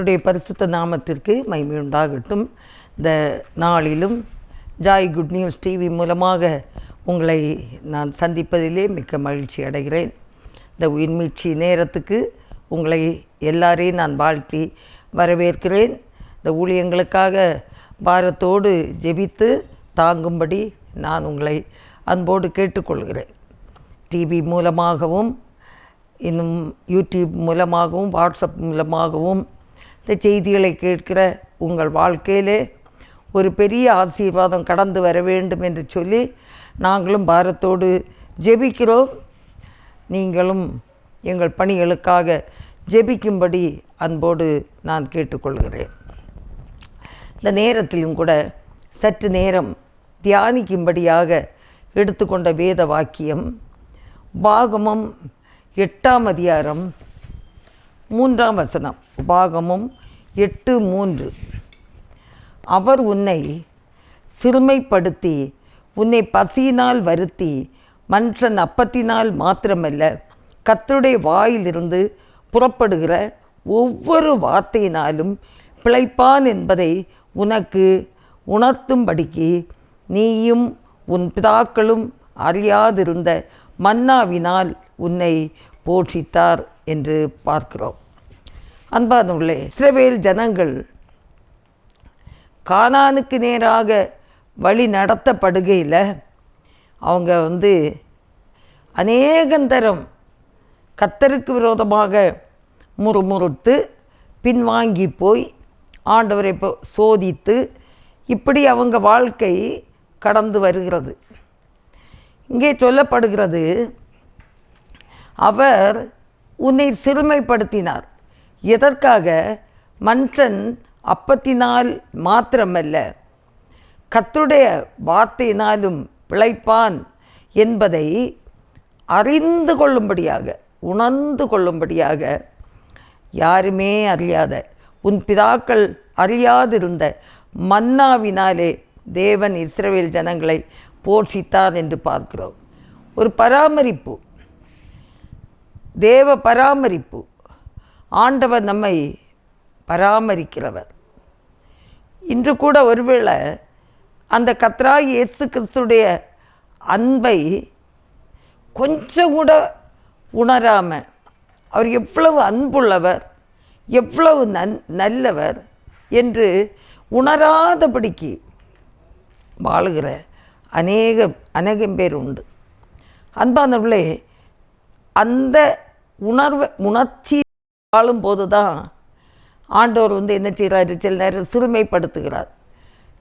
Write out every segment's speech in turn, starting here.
கர்த்தருடைய பரிசுத்த நாமத்திற்கு மகிமை உண்டாகட்டும் இந்த நாளிலும் ஜாய் குட் நியூஸ் டிவி மூலமாக உங்களை நான் சந்திப்பதிலே மிக்க மகிழ்ச்சி அடைகிறேன். இந்த உயிர்மீழ்ச்சி நேரத்துக்கு உங்களை எல்லாரையும் நான் வாழ்த்தி வரவேற்கிறேன். இந்த ஊழியங்களுக்காக பாரத்தோடு ஜெபித்து தாங்கும்படி நான் உங்களை அன்போடு கேட்டுக்கொள்கிறேன். டிவி மூலமாகவும் இன்னும் யூடியூப் மூலமாகவும் வாட்ஸ்அப் மூலமாகவும் இந்த செய்திகளை கேட்கிற உங்கள் வாழ்க்கையிலே ஒரு பெரிய ஆசீர்வாதம் கடந்து வர வேண்டும் என்று சொல்லி நாங்களும் பாரத்தோடு ஜெபிக்கிறோம். நீங்களும் எங்கள் பணிகளுக்காக ஜெபிக்கும்படி அன்போடு நான் கேட்டுக்கொள்கிறேன். இந்த நேரத்திலும் கூட சற்று நேரம் தியானிக்கும்படியாக எடுத்துக்கொண்ட வேத வாக்கியம் பாகமம் எட்டாம் அதிகாரம் மூன்றாம் வசனம். உபாகமும் எட்டு மூன்று. அவர் உன்னை சிறுமைப்படுத்தி உன்னை பசியினால் வருத்தி மன்றன் அப்பத்தினால் மாத்திரமல்ல கத்தருடைய வாயிலிருந்து புறப்படுகிற ஒவ்வொரு வார்த்தையினாலும் பிழைப்பான் என்பதை உனக்கு உணர்த்தும்படிக்கு நீயும் உன் பிதாக்களும் அறியாதிருந்த மன்னாவினால் உன்னை போஷித்தார் என்று பார்க்கிறோம். அன்பானுள்ளே இஸ்ரவேல் ஜனங்கள் கானானுக்கு நேராக வழி நடத்தப்படுகையில் அவங்க வந்து அநேகந்தரம் கத்தருக்கு விரோதமாக முறுமுறுத்து பின்வாங்கி போய் ஆண்டவரை இப்போ சோதித்து இப்படி அவங்க வாழ்க்கை கடந்து வருகிறது. இங்கே சொல்லப்படுகிறது அவர் உன்னை சிறுமைப்படுத்தினார். எதற்காக? மன்றன் அப்பத்தினால் மாத்திரமல்ல. கத்துடைய வார்த்தையினாலும் பிழைப்பான் என்பதை அறிந்து கொள்ளும்படியாக உணர்ந்து கொள்ளும்படியாக யாருமே அறியாத உன் பிதாக்கள் அறியாதிருந்த மன்னாவினாலே தேவன் இஸ்ரவேல் ஜனங்களை போஷித்தார் என்று பார்க்கிறோம். ஒரு பராமரிப்பு. தேவ பராமரிப்பு. ஆண்டவர் நம்மை பராமரிக்கிறவர். இன்று கூட ஒருவேளை அந்த கத்ராய் இயேசு கிறிஸ்துடைய அன்பை கொஞ்சம் கூட உணராமல் அவர் எவ்வளவு அன்புள்ளவர் எவ்வளவு நன் நல்லவர் என்று உணராதபடிக்கு வாழுகிற அநேக அநேகம் பேர் உண்டு. அன்பானவர்களே அந்த உணர்வை உணர்ச்சி வாழும்போது தான் ஆண்டவர் வந்து என்ன செய்கிறாரு சில நேரம் சிறுமைப்படுத்துகிறார்.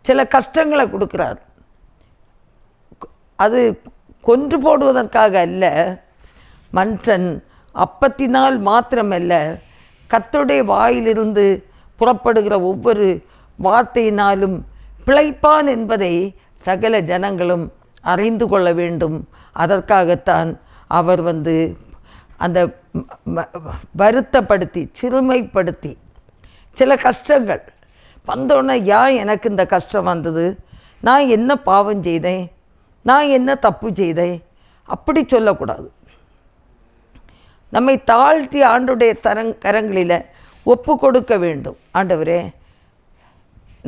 சில கஷ்டங்களை கொடுக்குறார். அது கொன்று போடுவதற்காக அல்ல மனுஷன் அப்பத்தினால் மாத்திரமல்ல கத்துடைய வாயிலிருந்து புறப்படுகிற ஒவ்வொரு வார்த்தையினாலும் பிழைப்பான் என்பதை சகல ஜனங்களும் அறிந்து கொள்ள வேண்டும். அதற்காகத்தான் அவர் வந்து அந்த வருத்தப்படுத்தி சிறுமைப்படுத்தி. சில கஷ்டங்கள். வந்தோடனே ஏன் எனக்கு இந்த கஷ்டம் வந்தது? நான் என்ன பாவம் செய்தேன்? நான் என்ன தப்பு செய்தேன்? அப்படி சொல்லக்கூடாது. நம்மை தாழ்த்தி ஆண்டுடைய சரங் கரங்களில் ஒப்பு கொடுக்க வேண்டும். ஆண்டவரே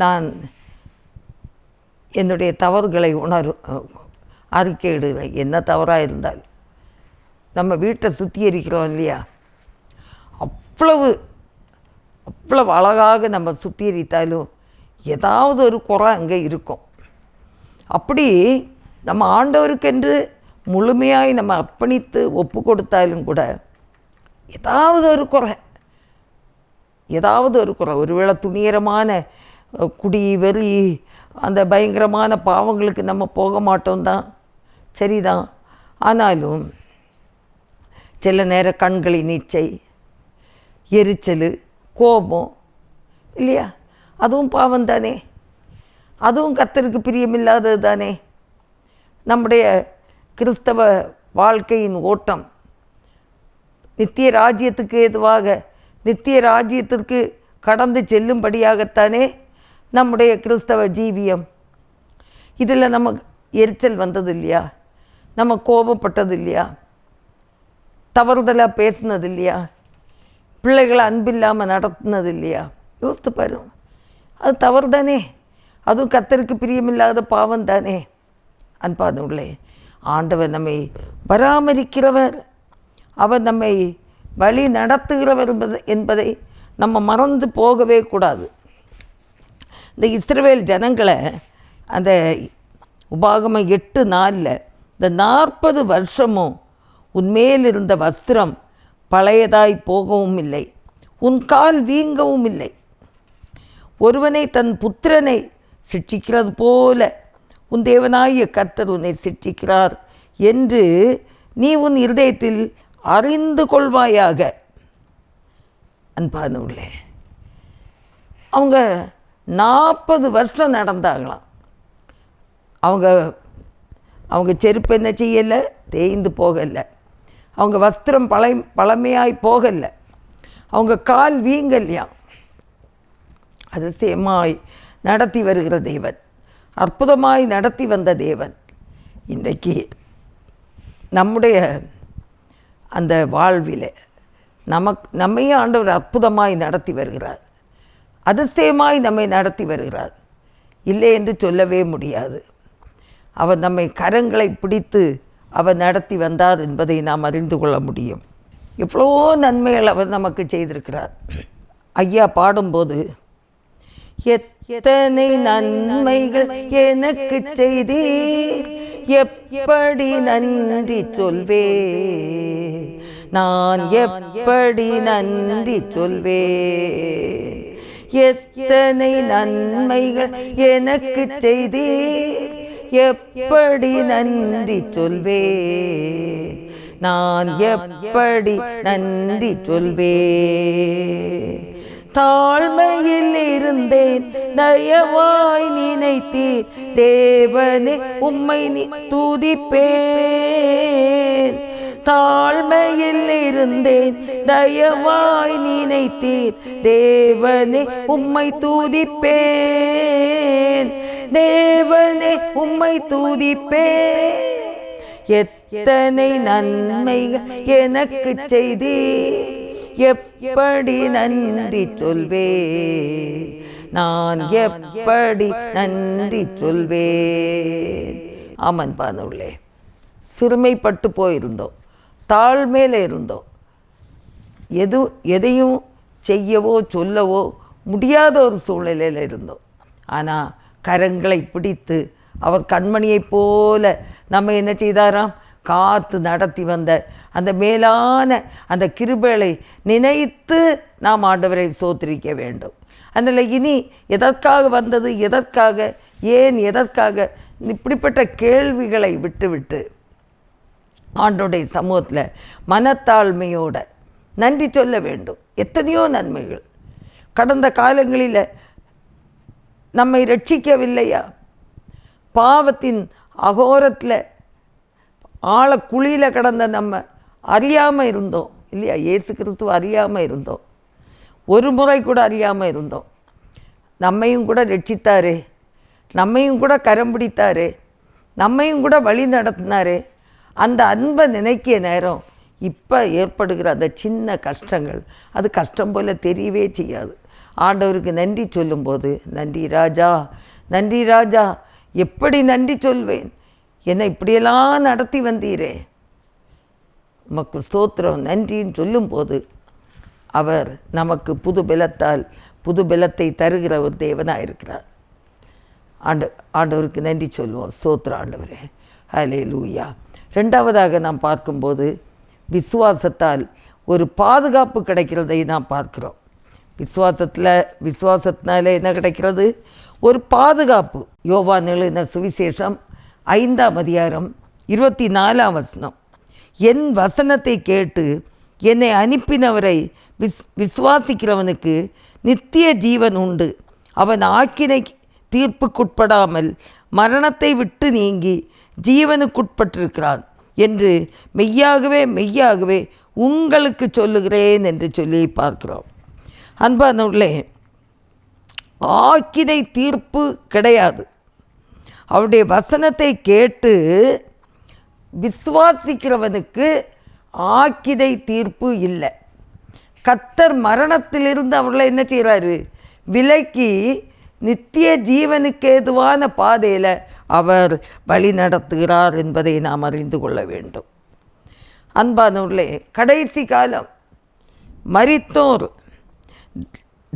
நான் என்னுடைய தவறுகளை உணர் அறிக்கையிடுவேன். என்ன தவறாக இருந்தால் நம்ம வீட்டை சுத்திகரிக்கிறோம் இல்லையா? அவ்வளவு அவ்வளவு அழகாக நம்ம சுத்திகரித்தாலும் ஏதாவது ஒரு குறை அங்கே இருக்கும். அப்படி நம்ம ஆண்டவருக்கென்று முழுமையாய் நம்ம அர்ப்பணித்து ஒப்பு கொடுத்தாலும் கூட ஏதாவது ஒரு குறை ஏதாவது ஒரு குறை. ஒருவேளை துணியரமான குடி வெறி அந்த பயங்கரமான பாவங்களுக்கு நம்ம போக மாட்டோம் தான் சரிதான். ஆனாலும் சில நேரம் கண்களின் நீச்சை எரிச்சல் கோபம் இல்லையா? அதுவும் பாவம் தானே. அதுவும் கத்தருக்கு பிரியமில்லாதது தானே. நம்முடைய கிறிஸ்தவ வாழ்க்கையின் ஓட்டம். நித்திய ராஜ்யத்துக்கு ஏதுவாக நித்திய ராஜ்யத்திற்கு கடந்து செல்லும்படியாகத்தானே நம்முடைய கிறிஸ்தவ ஜீவியம். இதில் நம்ம எரிச்சல் வந்தது இல்லையா நம்ம கோபப்பட்டது இல்லையா தவறுதலாக பேசுனது இல்லையா பிள்ளைகளை அன்பில்லாமல் நடத்துனது இல்லையா யோசித்து பாரு. அது தவறு தானே அதுவும் கத்தருக்கு பிரியமில்லாத பாவம் தானே அன்பானவர்களே ஆண்டவர் நம்மை பராமரிக்கிறவர். அவர் நம்மை வழி நடத்துகிறவர் என்பது என்பதை நம்ம மறந்து போகவே கூடாது. இந்த இஸ்ரவேல் ஜனங்களை அந்த உபாகமம் எட்டு நாளில் இந்த நாற்பது வருஷமும் உன்மேல் இருந்த வஸ்திரம் பழையதாய் போகவும் இல்லை. உன் கால் வீங்கவும் இல்லை. ஒருவனை தன் புத்திரனை சிட்சிக்கிறது போல உன் தேவனாகிய கர்த்தர் உன்னை சிட்சிக்கிறார் என்று நீ உன் இருதயத்தில் அறிந்து கொள்வாயாக. அன்பானவர்களே அவங்க நாற்பது வருஷம் நடந்தாங்களாம். அவங்க அவங்க செருப்பு என்ன செய்யலை? தேய்ந்து போகலை. அவங்க வஸ்திரம் பழை பழமையாய் போகலை. அவங்க கால் வீங்கல்லையாம் அதிசயமாய் நடத்தி வருகிற தேவன். அற்புதமாய் நடத்தி வந்த தேவன். இன்றைக்கு நம்முடைய அந்த வாழ்வில் நமக் நம்மையே ஆண்டவர் அற்புதமாய் நடத்தி வருகிறார். அதிசயமாய் நம்மை நடத்தி வருகிறார். இல்லை என்று சொல்லவே முடியாது. அவர் நம்மை கரங்களை பிடித்து அவர் நடத்தி வந்தார் என்பதை நாம் அறிந்து கொள்ள முடியும். எவ்வளவோ நன்மைகள் அவர் நமக்கு செய்திருக்கிறார். ஐயா பாடும்போது எத்தனை நன்மைகள் எனக்கு செய்தீர். எப்படி நன்றி சொல்வே நான் எப்படி நன்றி சொல்வே எத்தனை நன்மைகள் எனக்கு செய்தீர். எப்படி நன்றி சொல்வேன்? நான் எப்படி நன்றி சொல்வேன்? தாழ்மையில் இருந்தேன் தயவாய் நினைத்தீர் தேவனே உம்மை துதிப்பேன். தாழ்மையில் இருந்தேன் தயவாய் நினைத்தீர் தேவனே உம்மை துதிப்பேன். தேவனே உம்மை தூதிப்பே. எத்தனை நன்மைகள் எனக்கு செய்தி எப்படி நன்றி சொல்வே நான் எப்படி நன்றி சொல்வேன்? ஆமன் பானுள்ளே. சிறுமைப்பட்டு போயிருந்தோம். தாழ்மையில் இருந்தோம். எது எதையும் செய்யவோ சொல்லவோ முடியாத ஒரு சூழ்நிலையில் இருந்தோம். ஆனால் கரங்களை பிடித்து அவர் கண்மணியைப் போல நம்ம என்ன செய்தாராம்? காத்து நடத்தி வந்த அந்த மேலான அந்த கிருபைகளை நினைத்து நாம் ஆண்டவரை சோத்திரிக்க வேண்டும். அதனால் இனி எதற்காக வந்தது? எதற்காக? ஏன் எதற்காக? இப்படிப்பட்ட கேள்விகளை விட்டுவிட்டு ஆண்டோடைய சமூகத்தில் மனத்தாழ்மையோட நன்றி சொல்ல வேண்டும். எத்தனையோ நன்மைகள். கடந்த காலங்களில் நம்மை ரட்சிக்கவில்லையா பாவத்தின் அகோரத்தில் ஆழ குழியில் கடந்த நம்ம அறியாமல் இருந்தோம். இல்லையா? இயேசு கிறிஸ்துவ அறியாமல் இருந்தோம். ஒரு முறை கூட அறியாமல் இருந்தோம். நம்மையும் கூட ரட்சித்தாரே. நம்மையும் கூட கரம் பிடித்தாரே. நம்மையும் கூட வழி நடத்தினாரே. அந்த அன்பை நினைக்கிய நேரம் இப்போ ஏற்படுகிற அந்த சின்ன கஷ்டங்கள். அது கஷ்டம் போல் தெரியவே செய்யாது. ஆண்டவருக்கு நன்றி சொல்லும்போது நன்றி ராஜா நன்றி ராஜா எப்படி நன்றி சொல்வேன்? என்னை இப்படியெல்லாம் நடத்தி வந்தீரே. உமக்கு ஸ்தோத்திரம் நன்றின்னு சொல்லும்போது அவர் நமக்கு புது பலத்தால் புது பலத்தை தருகிற ஒரு தேவனாக இருக்கிறார். ஆண்டு ஆண்டவருக்கு நன்றி சொல்லுவோம் ஸ்தோத்திர ஆண்டவரே. ஹலே லூயா ரெண்டாவதாக நாம் பார்க்கும்போது விசுவாசத்தால் ஒரு பாதுகாப்பு கிடைக்கிறதை நாம் பார்க்கிறோம். விசுவாசத்தில் விசுவாசத்தினால என்ன கிடைக்கிறது? ஒரு பாதுகாப்பு. யோவான் எழுதின சுவிசேஷம் ஐந்தாம் அதிகாரம் இருபத்தி நாலாம் வசனம். என் வசனத்தை கேட்டு என்னை அனுப்பினவரை விஸ் விசுவாசிக்கிறவனுக்கு நித்திய ஜீவன் உண்டு. அவன் ஆக்கினை தீர்ப்புக்குட்படாமல் மரணத்தை விட்டு நீங்கி ஜீவனுக்குட்பட்டிருக்கிறான் என்று மெய்யாகவே மெய்யாகவே உங்களுக்கு சொல்லுகிறேன் என்று சொல்லி பார்க்கிறோம். அன்பானவர்களே ஆக்கினை தீர்ப்பு கிடையாது. அவருடைய வசனத்தை கேட்டு விசுவாசிக்கிறவனுக்கு ஆக்கினை தீர்ப்பு இல்லை. கத்தர் மரணத்திலிருந்து அவர்களை என்ன செய்கிறாரு விலக்கி நித்திய ஜீவனுக்கு ஏதுவான பாதையில் அவர் வழி நடத்துகிறார் என்பதை நாம் அறிந்து கொள்ள வேண்டும். அன்பானவர்களே கடைசி காலம் மரித்தோர்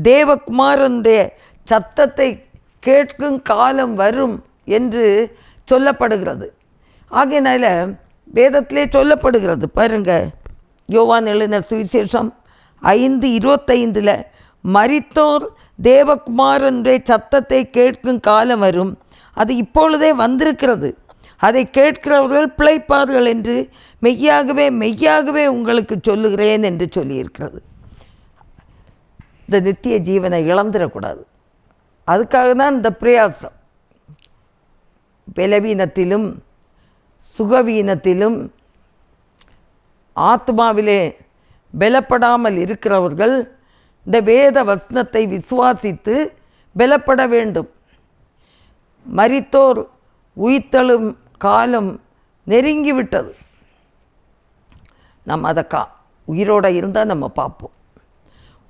தேவகுமாரனுடைய சத்தத்தை கேட்கும் காலம் வரும் என்று சொல்லப்படுகிறது. ஆகையினால வேதத்திலே சொல்லப்படுகிறது. பாருங்க யோவான் எழுதின சுவிசேஷம் ஐந்து இருபத்தைந்தில் மரித்தோர் தேவகுமாரனுடைய சத்தத்தை கேட்கும் காலம் வரும். அது இப்பொழுதே வந்திருக்கிறது. அதை கேட்கிறவர்கள் பிழைப்பார்கள் என்று மெய்யாகவே மெய்யாகவே உங்களுக்கு சொல்லுகிறேன் என்று சொல்லியிருக்கிறது. இந்த நித்திய ஜீவனை இழந்துடக்கூடாது. அதுக்காக தான் இந்த பிரயாசம். பலவீனத்திலும் சுகவீனத்திலும் ஆத்மாவிலே பலப்படாமல் இருக்கிறவர்கள் இந்த வேத வசனத்தை விசுவாசித்து பலப்பட வேண்டும். மரித்தோர் உயிர்த்தெழும் காலம் நெருங்கிவிட்டது. நம்ம அதை கா உயிரோடு இருந்தால் நம்ம பார்ப்போம்.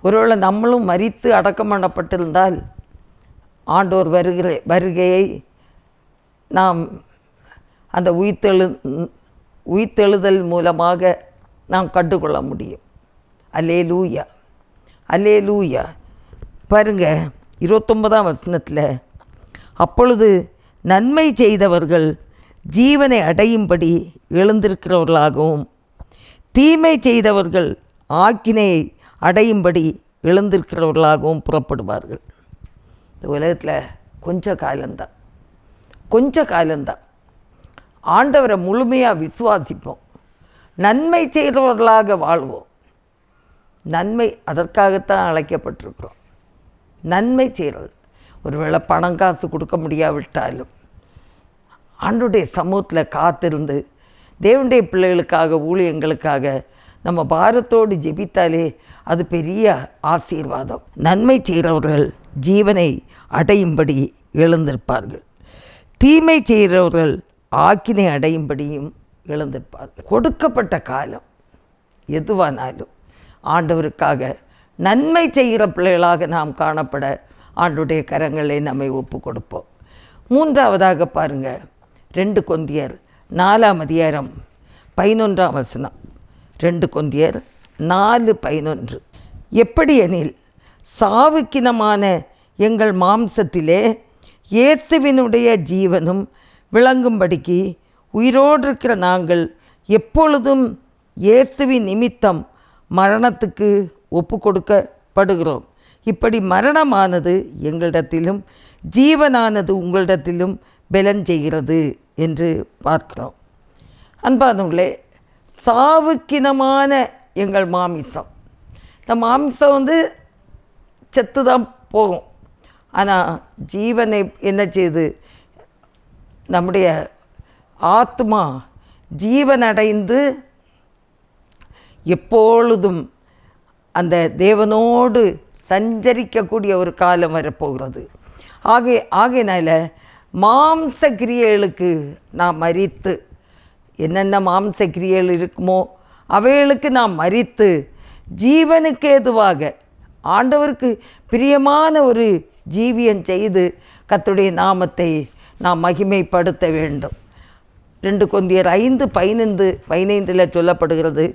ஒருவேளை நம்மளும் மரித்து அடக்கம் பண்ணப்பட்டிருந்தால் ஆண்டோர் வருகிற வருகையை நாம் அந்த உயிர்த்தெழு உயிர்த்தெழுதல் மூலமாக நாம் கண்டுகொள்ள முடியும். அல்லே லூயா அல்லே லூயா பாருங்க இருபத்தொன்பதாம் வசனத்தில் அப்பொழுது நன்மை செய்தவர்கள் ஜீவனை அடையும்படி எழுந்திருக்கிறவர்களாகவும் தீமை செய்தவர்கள் ஆக்கினையை அடையும்படி எழுந்திருக்கிறவர்களாகவும் புறப்படுவார்கள். இந்த உலகத்தில் கொஞ்ச காலம்தான். கொஞ்ச காலம்தான். ஆண்டவரை முழுமையாக விசுவாசிப்போம். நன்மை செய்கிறவர்களாக வாழ்வோம். நன்மை அதற்காகத்தான் அழைக்கப்பட்டிருக்கிறோம். நன்மை செய்கிறது. ஒருவேளை பணம் காசு கொடுக்க முடியாவிட்டாலும் ஆண்டுடைய சமூகத்தில் காத்திருந்து தேவனுடைய பிள்ளைகளுக்காக ஊழியங்களுக்காக நம்ம பாரத்தோடு ஜெபித்தாலே அது பெரிய ஆசீர்வாதம். நன்மை செய்கிறவர்கள் ஜீவனை அடையும்படி எழுந்திருப்பார்கள். தீமை செய்கிறவர்கள் ஆக்கினை அடையும்படியும் எழுந்திருப்பார்கள். கொடுக்கப்பட்ட காலம் எதுவானாலும் ஆண்டவருக்காக நன்மை செய்கிற பிள்ளைகளாக நாம் காணப்பட ஆண்டுடைய கரங்களை நம்மை ஒப்பு கொடுப்போம் மூன்றாவதாக பாருங்கள் ரெண்டு கொந்தியர் நாலாம் அதிகாரம் பதினொன்றாம் வசனம். ரெண்டு கொந்தியர் நாலு பதினொன்று. எப்படியெனில் சாவுக்கினமான எங்கள் மாம்சத்திலே இயேசுவினுடைய ஜீவனும் விளங்கும்படிக்கு உயிரோடு இருக்கிற நாங்கள் எப்பொழுதும் இயேசுவின் நிமித்தம் மரணத்துக்கு ஒப்பு கொடுக்கப்படுகிறோம் இப்படி மரணமானது எங்களிடத்திலும் ஜீவனானது உங்களிடத்திலும் பலன் செய்கிறது என்று பார்க்கிறோம். அன்பானவங்களே சாவுக்கினமான எங்கள் மாமிசம். இந்த மாமிசம் வந்து செத்து தான் போகும். ஆனால் ஜீவனை என்ன செய்யுது நம்முடைய ஆத்மா ஜீவனடைந்து எப்பொழுதும் அந்த தேவனோடு சஞ்சரிக்கக்கூடிய ஒரு காலம் வரப்போகிறது. ஆகிய ஆகையினால மாம்ச கிரியைகளுக்கு நாம் மறித்து என்னென்ன மாம்ச கிரியைகள் இருக்குமோ அவைகளுக்கு நாம் மறித்து ஜீவனுக்கு ஏதுவாக ஆண்டவருக்கு பிரியமான ஒரு ஜீவியம் செய்து கத்துடைய நாமத்தை நாம் மகிமைப்படுத்த வேண்டும். ரெண்டு கொந்தியர் ஐந்து பதினைந்து பதினைந்தில் சொல்லப்படுகிறது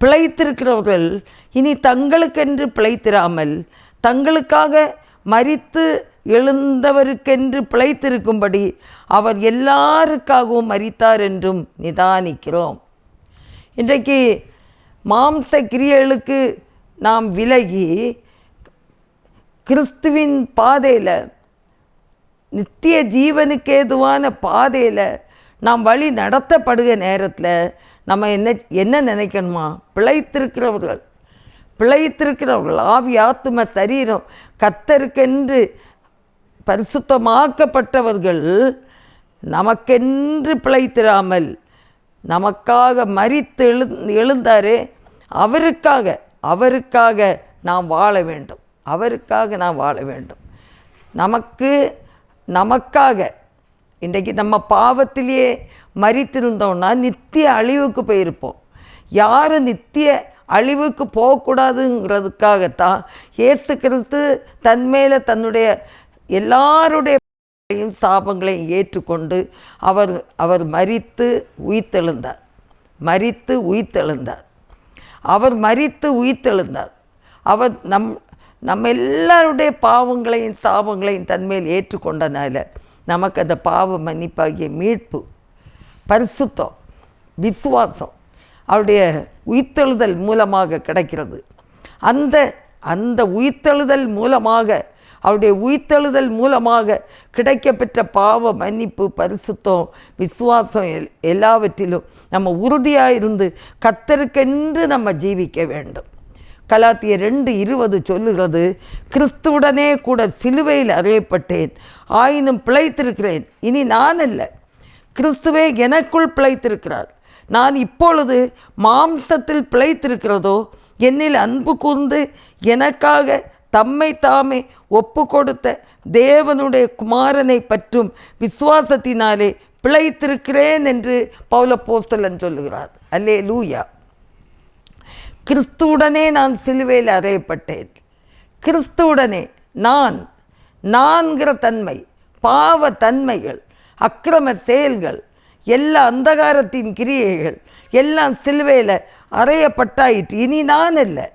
பிழைத்திருக்கிறவர்கள் இனி தங்களுக்கென்று பிழைத்திராமல் தங்களுக்காக மரித்து எழுந்தவருக்கென்று பிழைத்திருக்கும்படி அவர் எல்லாருக்காகவும் மரித்தார் என்றும் நிதானிக்கிறோம். இன்றைக்கு மாம்ச கிரியைகளுக்கு நாம் விலகி கிறிஸ்துவின் பாதையில் நித்திய ஜீவனுக்கு ஏதுவான பாதையில் நாம் வழி நடத்தப்படுகிற நேரத்தில் நம்ம என்ன என்ன நினைக்கணுமா? பிழைத்திருக்கிறவர்கள். பிழைத்திருக்கிறவர்கள். ஆவி ஆத்தும சரீரம் கத்தருக்கென்று பரிசுத்தமாக்கப்பட்டவர்கள் நமக்கென்று பிழைத்திராமல் நமக்காக மரித்து எழு எழுந்தார் அவருக்காக அவருக்காக நாம் வாழ வேண்டும். அவருக்காக நாம் வாழ வேண்டும். நமக்கு நமக்காக இன்றைக்கு நம்ம பாவத்திலேயே மறித்திருந்தோம்னா நித்திய அழிவுக்கு போயிருப்போம். யார் நித்திய அழிவுக்கு போகக்கூடாதுங்கிறதுக்காகத்தான் இயேசு கிறிஸ்து தன்மேல தன்னுடைய எல்லாருடைய பாவங்களையும், சாபங்களையும் ஏற்றுக்கொண்டு அவர் அவர் மரித்து உயிர்த்தெழுந்தார். மறித்து உயிர்த்தெழுந்தார். அவர் மறித்து உயிர்த்தெழுந்தார். அவர் நம் நம்ம எல்லாருடைய பாவங்களையும் சாபங்களையும் தன்மேல் ஏற்றுக்கொண்டனால நமக்கு அந்த பாவ மன்னிப்பாகிய மீட்பு பரிசுத்தம் விசுவாசம் அவருடைய உயிர்த்தெழுதல் மூலமாக கிடைக்கிறது. அந்த அந்த உயிர்த்தெழுதல் மூலமாக அவருடைய உயிர்த்தெழுதல் மூலமாக கிடைக்கப்பெற்ற பாவ மன்னிப்பு பரிசுத்தம் விசுவாசம் எல் எல்லாவற்றிலும் நம்ம உறுதியாக இருந்து கத்தருக்கென்று நம்ம ஜீவிக்க வேண்டும். கலாத்திய ரெண்டு இருபது சொல்லுகிறது கிறிஸ்துவுடனே கூட சிலுவையில் அறியப்பட்டேன் ஆயினும் பிழைத்திருக்கிறேன். இனி நான் அல்ல. கிறிஸ்துவே எனக்குள் பிழைத்திருக்கிறார். நான் இப்பொழுது மாம்சத்தில் பிழைத்திருக்கிறதோ என்னில் அன்பு கூர்ந்து எனக்காக தம்மை தாமே ஒப்பு கொடுத்த தேவனுடைய குமாரனை பற்றும் விசுவாசத்தினாலே பிழைத்திருக்கிறேன் என்று பௌலப்போஸ்தலன் சொல்லுகிறார். அல்லே லூயா கிறிஸ்துவுடனே நான் சிலுவையில் அறையப்பட்டேன். கிறிஸ்துவுடனே நான் நான்கிற தன்மை பாவ தன்மைகள் அக்கிரம செயல்கள் எல்லா அந்தகாரத்தின் கிரியைகள் எல்லாம் சிலுவையில் அறையப்பட்டாயிற்று. இனி நான் இல்லை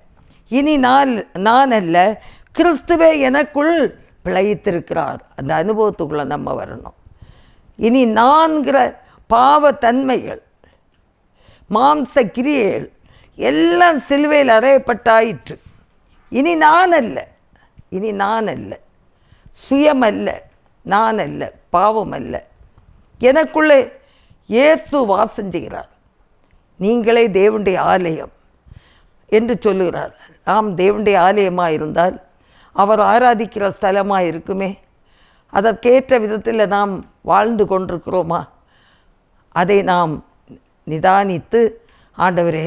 இனி நான் நான் அல்ல கிறிஸ்துவே எனக்குள் பிழைத்திருக்கிறார். அந்த அனுபவத்துக்குள்ளே நம்ம வரணும். இனி நான்கிற பாவத்தன்மைகள் மாம்ச கிரியைகள் எல்லாம் சிலுவையில் அறையப்பட்டாயிற்று. இனி நான் அல்ல இனி நான் அல்ல சுயம் அல்ல நான் அல்ல பாவம் அல்ல. எனக்குள்ளே இயேசு வாசம் செய்கிறார். நீங்களே தேவனுடைய ஆலயம் என்று சொல்லுகிறார். நாம் தேவனுடைய ஆலயமாக இருந்தால் அவர் ஆராதிக்கிற ஸ்தலமாக இருக்குமே அதற்கேற்ற விதத்தில் நாம் வாழ்ந்து கொண்டிருக்கிறோமா? அதை நாம் நிதானித்து ஆண்டவரே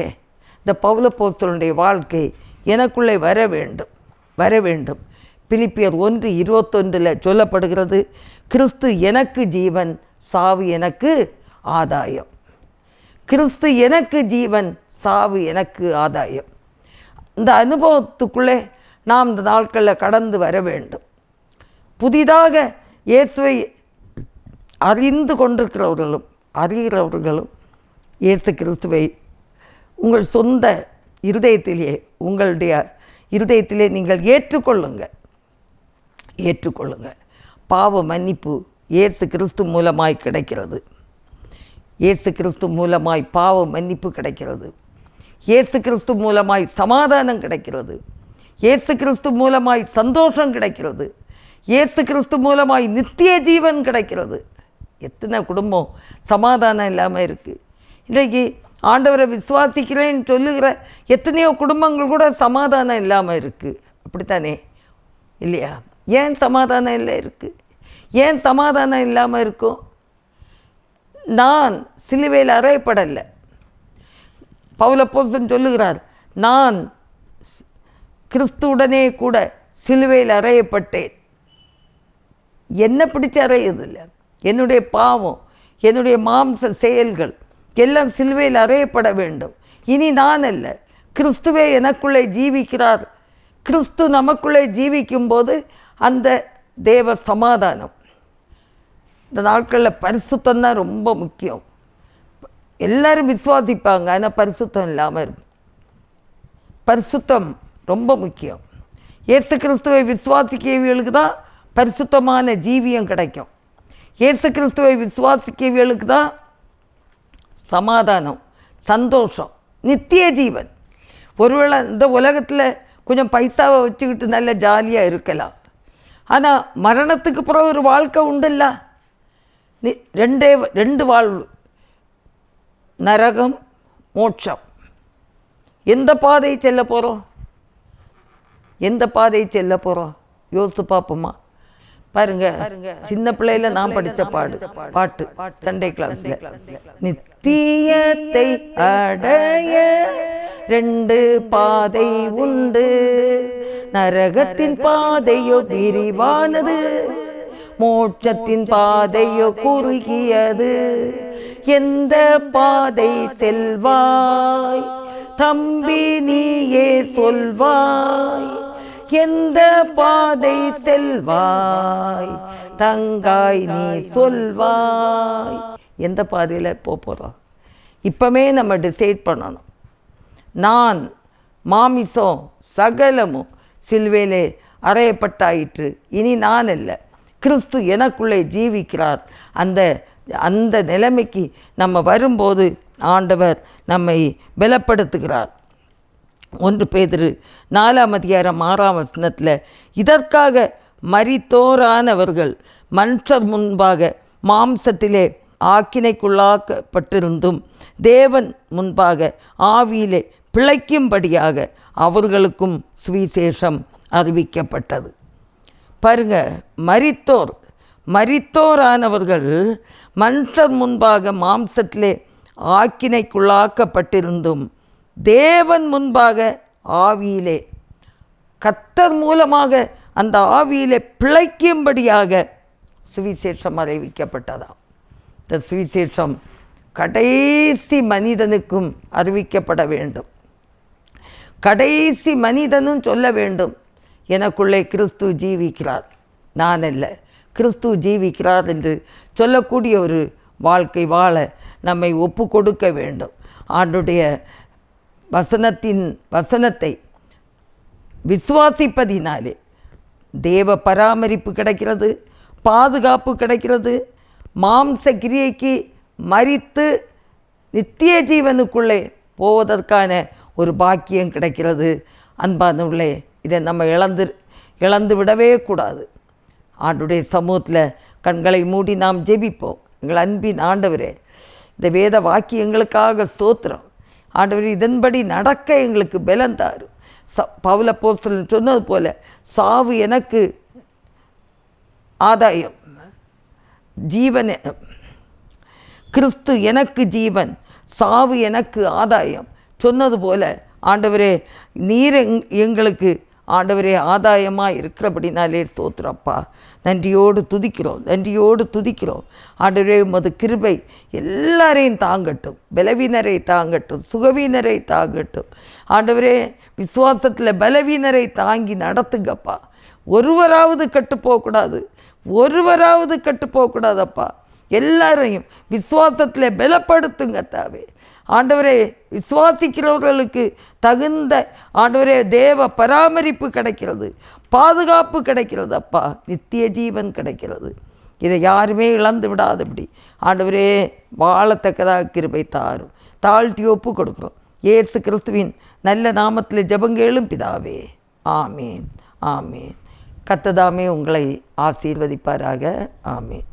இந்த பௌலப்போஸ்தலனுடைய வாழ்க்கை எனக்குள்ளே வர வேண்டும் வர வேண்டும். பிலிப்பியர் ஒன்று இருபத்தொன்றில் சொல்லப்படுகிறது கிறிஸ்து எனக்கு ஜீவன் சாவு எனக்கு ஆதாயம். கிறிஸ்து எனக்கு ஜீவன் சாவு எனக்கு ஆதாயம். இந்த அனுபவத்துக்குள்ளே நாம் இந்த நாட்களில் கடந்து வர வேண்டும். புதிதாக இயேசுவை அறிந்து கொண்டிருக்கிறவர்களும் அறிகிறவர்களும் இயேசு கிறிஸ்துவை உங்கள் சொந்த இருதயத்திலே உங்களுடைய இருதயத்திலே நீங்கள் ஏற்றுக்கொள்ளுங்கள் ஏற்றுக்கொள்ளுங்கள் பாவ மன்னிப்பு இயேசு கிறிஸ்து மூலமாய் கிடைக்கிறது. இயேசு கிறிஸ்து மூலமாய் பாவ மன்னிப்பு கிடைக்கிறது. இயேசு கிறிஸ்து மூலமாய் சமாதானம் கிடைக்கிறது. இயேசு கிறிஸ்து மூலமாய் சந்தோஷம் கிடைக்கிறது. இயேசு கிறிஸ்து மூலமாய் நித்திய ஜீவன் கிடைக்கிறது. எத்தனை குடும்பம் சமாதானம் இல்லாமல் இருக்குது இன்றைக்கி ஆண்டவரை விசுவாசிக்கிறேன்னு சொல்லுகிற எத்தனையோ குடும்பங்கள் கூட சமாதானம் இல்லாமல் இருக்குது அப்படித்தானே? இல்லையா? ஏன் சமாதானம் இல்லை இருக்குது ஏன் சமாதானம் இல்லாமல் இருக்கும்? நான் சிலுவையில் அறையப்படலை. பவுலப்போசன் சொல்லுகிறார் நான் கிறிஸ்துவுடனே கூட சிலுவையில் அறையப்பட்டேன். என்ன பிடிச்சி அறையதில்லை என்னுடைய பாவம் என்னுடைய மாம்ச செயல்கள் எல்லாம் சிலுவையில் அறையப்பட வேண்டும். இனி நான் அல்ல கிறிஸ்துவே எனக்குள்ளே ஜீவிக்கிறார். கிறிஸ்து நமக்குள்ளே ஜீவிக்கும்போது அந்த தேவ சமாதானம். இந்த நாட்களில் பரிசுத்தம் தான் ரொம்ப முக்கியம். எல்லாரும் விசுவாசிப்பாங்க. ஆனால் பரிசுத்தம் இல்லாமல் இருக்கும் பரிசுத்தம் ரொம்ப முக்கியம். இயேசு கிறிஸ்துவை விசுவாசிக்கிறவர்களுக்கு தான் பரிசுத்தமான ஜீவியம் கிடைக்கும். இயேசு கிறிஸ்துவை விசுவாசிக்கிறவர்களுக்கு தான் சமாதானம் சந்தோஷம் நித்திய ஜீவன். ஒருவேளை இந்த உலகத்தில் கொஞ்சம் பைசாவை வச்சுக்கிட்டு நல்ல ஜாலியாக இருக்கலாம். ஆனால் மரணத்துக்கு அப்புறம் ஒரு வாழ்க்கை உண்டுல்ல? ரெண்டே ரெண்டு வாழ்வு. நரகம் மோட்சம். எந்த பாதை செல்ல போகிறோம் எந்த பாதை செல்ல போகிறோம் யோசித்து பார்ப்போமா? பாருங்க சின்ன பிள்ளையில நான் படித்த பாடு பாட்டு சண்டே கிளாஸ்ல நித்தியத்தை அடைய ரெண்டு பாதை உண்டு. நரகத்தின் பாதையோ விரிவானது மோட்சத்தின் பாதையோ குறுகியது. எந்த பாதை செல்வாய்? தம்பி நீயே சொல்வாய் எந்த பாதை செல்வாய்? தங்காய் நீ சொல்வாய். எந்த பாதையில் போக போகிறோம் இப்போமே நம்ம டிசைட் பண்ணணும். நான் மாமிசம் சகலமும் சில்வேலே அறையப்பட்டாயிற்று. இனி நான் இல்லை கிறிஸ்து எனக்குள்ளே ஜீவிக்கிறார். அந்த அந்த நிலைமைக்கு நம்ம வரும்போது ஆண்டவர் நம்மை பலப்படுத்துகிறார். ஒன்று பேதிரு நாலாம் அதிகாரம் ஆறாம் வசனத்தில் இதற்காக மரித்தோரானவர்கள் மனுஷர் முன்பாக மாம்சத்திலே ஆக்கினைக்குள்ளாக்கப்பட்டிருந்தும் தேவன் முன்பாக ஆவியிலே பிழைக்கும்படியாக அவர்களுக்கும் சுவிசேஷம் அறிவிக்கப்பட்டது. பாருங்க மரித்தோர் மரித்தோரானவர்கள் மன்சர் முன்பாக மாம்சத்திலே ஆக்கினைக்குள்ளாக்கப்பட்டிருந்தும் தேவன் முன்பாக ஆவியிலே கத்தர் மூலமாக அந்த ஆவியிலே பிழைக்கும்படியாக சுவிசேஷம் அறிவிக்கப்பட்டதாம். இந்த சுவிசேஷம் கடைசி மனிதனுக்கும் அறிவிக்கப்பட வேண்டும். கடைசி மனிதனும் சொல்ல வேண்டும் எனக்குள்ளே கிறிஸ்து ஜீவிக்கிறார். நான் இல்லை கிறிஸ்து ஜீவிக்கிறார் என்று சொல்லக்கூடிய ஒரு வாழ்க்கை வாழ நம்மை ஒப்பு கொடுக்க வேண்டும். ஆண்டுடைய வசனத்தின் வசனத்தை விசுவாசிப்பதினாலே தேவ பராமரிப்பு கிடைக்கிறது பாதுகாப்பு கிடைக்கிறது. மாம்ச கிரியைக்கு மறித்து நித்திய ஜீவனுக்குள்ளே போவதற்கான ஒரு பாக்கியம் கிடைக்கிறது. அன்பானவர்களே இதை நம்ம இழந்து இழந்து விடவே கூடாது. ஆண்டுடைய சமூகத்தில் கண்களை மூடி நாம் ஜெபிப்போம். எங்கள் அன்பின் ஆண்டவரே இந்த வேத வாக்கியங்களுக்காக ஸ்தோத்திரம். ஆண்டவர் இதன்படி நடக்க எங்களுக்கு பலம் தாரும் ச பவுல போஸ்டல் சொன்னது போல சாவு எனக்கு ஆதாயம். ஜீவன் கிறிஸ்து எனக்கு ஜீவன் சாவு எனக்கு ஆதாயம். சொன்னது போல ஆண்டவரே நீர் எங் எங்களுக்கு ஆண்டவரே ஆதாயமாக இருக்கிறபடினாலே தோத்துறப்பா நன்றியோடு துதிக்கிறோம் நன்றியோடு துதிக்கிறோம். ஆண்டவரே உமது கிருபை எல்லாரையும் தாங்கட்டும். பலவீனரை தாங்கட்டும் சுகவீனரை தாங்கட்டும். ஆண்டவரே விசுவாசத்தில் பலவீனரை தாங்கி நடத்துங்கப்பா. ஒருவராவது கெட்டு போகக்கூடாது. ஒருவராவது கெட்டு போகக்கூடாதப்பா. எல்லாரையும் விசுவாசத்தில் பலப்படுத்துங்க தாவே. ஆண்டவரே விசுவாசிக்கிறவர்களுக்கு தகுந்த ஆண்டவரே தேவ பராமரிப்பு கிடைக்கிறது பாதுகாப்பு கிடைக்கிறது அப்பா நித்திய ஜீவன் கிடைக்கிறது. இதை யாருமே இழந்து விடாதபடி ஆண்டவரே வாழத்தக்கதாக கிருபை தாரும். தாழ்த்தி ஒப்பு கொடுக்குறோம். ஏசு கிறிஸ்துவின் நல்ல நாமத்தில் ஜபங்கேளும் பிதாவே. ஆமீன். ஆமீன். கத்ததாமே உங்களை ஆசீர்வதிப்பாராக. ஆமேன்.